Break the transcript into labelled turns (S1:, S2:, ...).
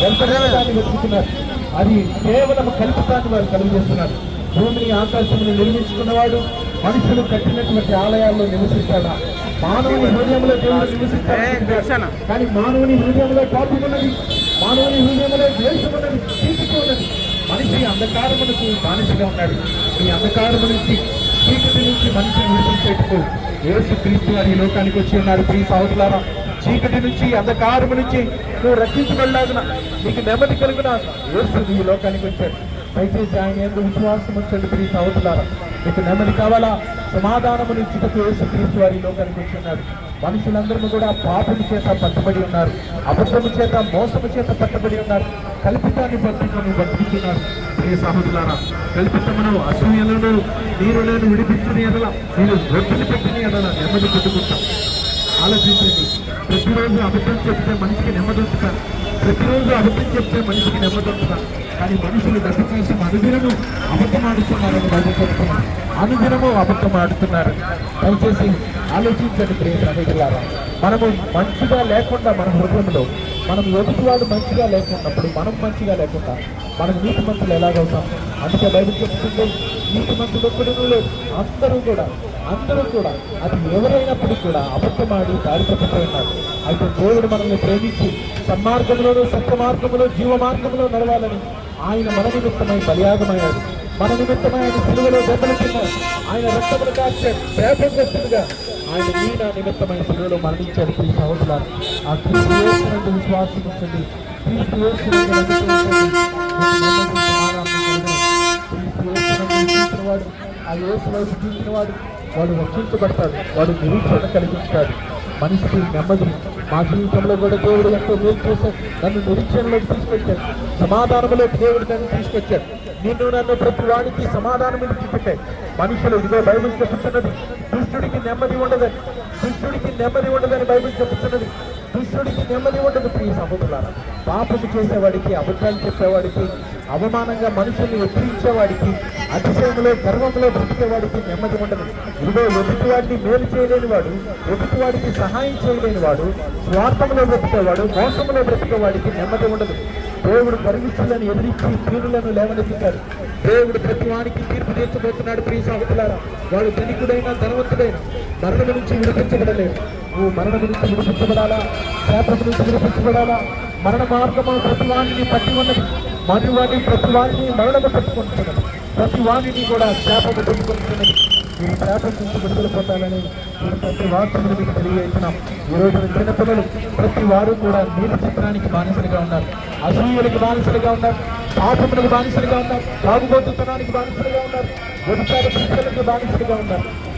S1: వెతుకుతున్నారు అది కేవలం కల్పితాన్ని వారు కలుగు చేస్తున్నారు. భూమిని ఆకాశముని నిర్మించుకున్నవాడు మనుషులు కట్టినటువంటి ఆలయాల్లో నివసిస్తాడా? మానవుని హృదయంలో దేవుడు నివసిస్తాడు? కానీ మానవుని హృదయంలో పాపం ఉన్నది మానవుని హృదయంలో ద్వేషం ఉన్నది చీకటి ఉన్నది మనిషి అంధకారమునకు బానిసగా ఉన్నాడు. ఈ అంధకారము నుంచి చీకటి నుంచి మనిషిని విడిపించేటకు యేసు క్రీస్తు వారి ఈ లోకానికి వచ్చి ఉన్నారు. ప్రియ సహోదరులారా చీకటి నుంచి అంధకారము నుంచి నువ్వు రక్షించబడలాగిన నీకు నెమ్మది కలిగిన? యేసు ఈ లోకానికి వచ్చాడు. దయచేసి ఆయన ఎందుకు విశ్వాసం ఉంచండి ప్రియ సహోదరులారా. మీకు నెమ్మది కావాలా? సమాధానము ఇచ్చుటకు యేసు క్రీస్తు వారి లోకానికి వచ్చి మనుషులందరూ కూడా పాపము చేత పట్టబడి ఉన్నారు. అబద్ధము చేత మోసము చేత పట్టబడి ఉన్నారు. కల్పితాన్ని పట్టుకొని బతుకుతున్నారు. ప్రియ సహోదరులారా కల్పితమును అసూయలను నేను విడిపించిన ఎడల మీరు రొట్టెలు పెట్టిన ఎడల నెమ్మది పెట్టుకుంటాం. ఆలోచించండి. ప్రతిరోజు అబద్ధం చెప్తే మనిషికి నెమ్మది వస్తారు ప్రతిరోజు అబద్ధం చెప్తే మనిషికి నెమ్మది వస్తారు కానీ మనుషులు దశ కోసం అనుదినము అబద్ధం ఆడుతున్నారని బయట చెప్తున్నారు అనుదినము అబద్ధం ఆడుతున్నారు దయచేసి ఆలోచించండి ప్రియమిలారా మనము మంచిగా లేకుండా మన హృదయంలో మనం ఎదుటివాడు మంచిగా లేకున్నప్పుడు మనం మంచిగా లేకుండా మనకు నీతి మంతులు ఎలాగవుతాం? అందుకే బయట చెప్తుంది నీతి మంతులు అందరూ కూడా అందరూ కూడా అది ఎవరైనప్పటికీ కూడా అబద్ధమాడి దారి తప్పిపోయినారు అయితే దేవుడు మనల్ని ప్రేమించి సన్మార్గంలోనూ సత్య మార్గంలో జీవ మార్గంలో నడవాలని ఆయన మన నిమిత్తమై బలియాగమయ్యాడు. మన నిమిత్తమై ఆయన సిలువలో దెబ్బలు తిన్నారు ఆయన రక్తములు కాచాడు శాపగ్రస్తుడుగా ఆయన నీ నా నిమిత్తమై సిలువలో మరణించాడు. ఈ సహోదరులారు ఆ క్రీస్తు యేసునందు విశ్వాసం ఉంచండి. క్రీస్తు యేసునందు క్రీస్తు యేసునందు జీవించిన వాడు ఆ యేసు వైపు జీవించిన వాడు వాడు రక్షించబడతాడు వాడు నిరీక్షణ కలిగిస్తాడు. మనిషికి నెమ్మది మా జీవితంలో కూడా దేవుడు ఎంతో మేలు చేశాడు. నన్ను నిరీక్షణలోకి తీసుకొచ్చాడు. సమాధానంలో దేవుడు నన్ను తీసుకొచ్చాడు. నిన్ను నన్ను ప్రతి వాడికి సమాధానం ఇచ్చిపెట్టాడు. మనుషులు ఇదిగో బైబిల్ చెప్తున్నది దుష్టుడికి నెమ్మది ఉండదని దుష్టుడికి నెమ్మది ఉండదని బైబిల్ చెప్తున్నది. దుష్టుడికి నెమ్మది ఉండదు ప్రియ సముద్రాల పాపము చేసేవాడికి అబద్ధాలు చెప్పేవాడికి అవమానంగా మనుషుల్ని ఒప్పించేవాడికి అతిశయంలో గర్వంలో బ్రతికేవాడికి నెమ్మది ఉండదు. ఇదిగో ఎదుటివాడిని మేలు చేయలేని వాడు ఎదుటివాడికి సహాయం చేయలేని వాడు స్వార్థంలో బ్రతికేవాడు మోసంలో బ్రతికేవాడికి నెమ్మది ఉండదు. దేవుడు గర్విస్తులను ఎదిరించి తీరులను లేవనెత్తాడు దేవుడు ప్రతి వానికి తీర్పు తీర్చబోతున్నాడు ప్రియ సాగుతులారా వాడు ధనికుడైనా ధనవంతుడైనా మరణం నుంచి విడిపించబడలేదు. నువ్వు మరణం నుంచి విడిపించబడాలా? శాపం నుంచి విడిపించబడాలా? మరణ మార్గము ప్రతి వాణిని పట్టి ఉన్నది. మరి వాటి ప్రతి వారిని మరణము పెట్టుకుంటున్నది. ప్రతి వారిని కూడా శాపము పెట్టుకుంటున్నది ఈ శాపం నుంచి విడుదల పొందాలని ప్రతి వార్తను మీకు తెలియజేస్తున్నాం. ఈరోజు రోజున చిన్న పిల్లలు ప్రతి వారు కూడా నీతి చిత్రానికి బానిసలుగా ఉన్నారు. అసూయలకు బానిసలుగా ఉన్నారు. పాపములకు బానిసలుగా ఉన్నారు. తాగుబోతుతనానికి బానిసలుగా ఉన్నారు. వ్యభిచార పుస్తకాలకు బానిసలుగా ఉన్నారు.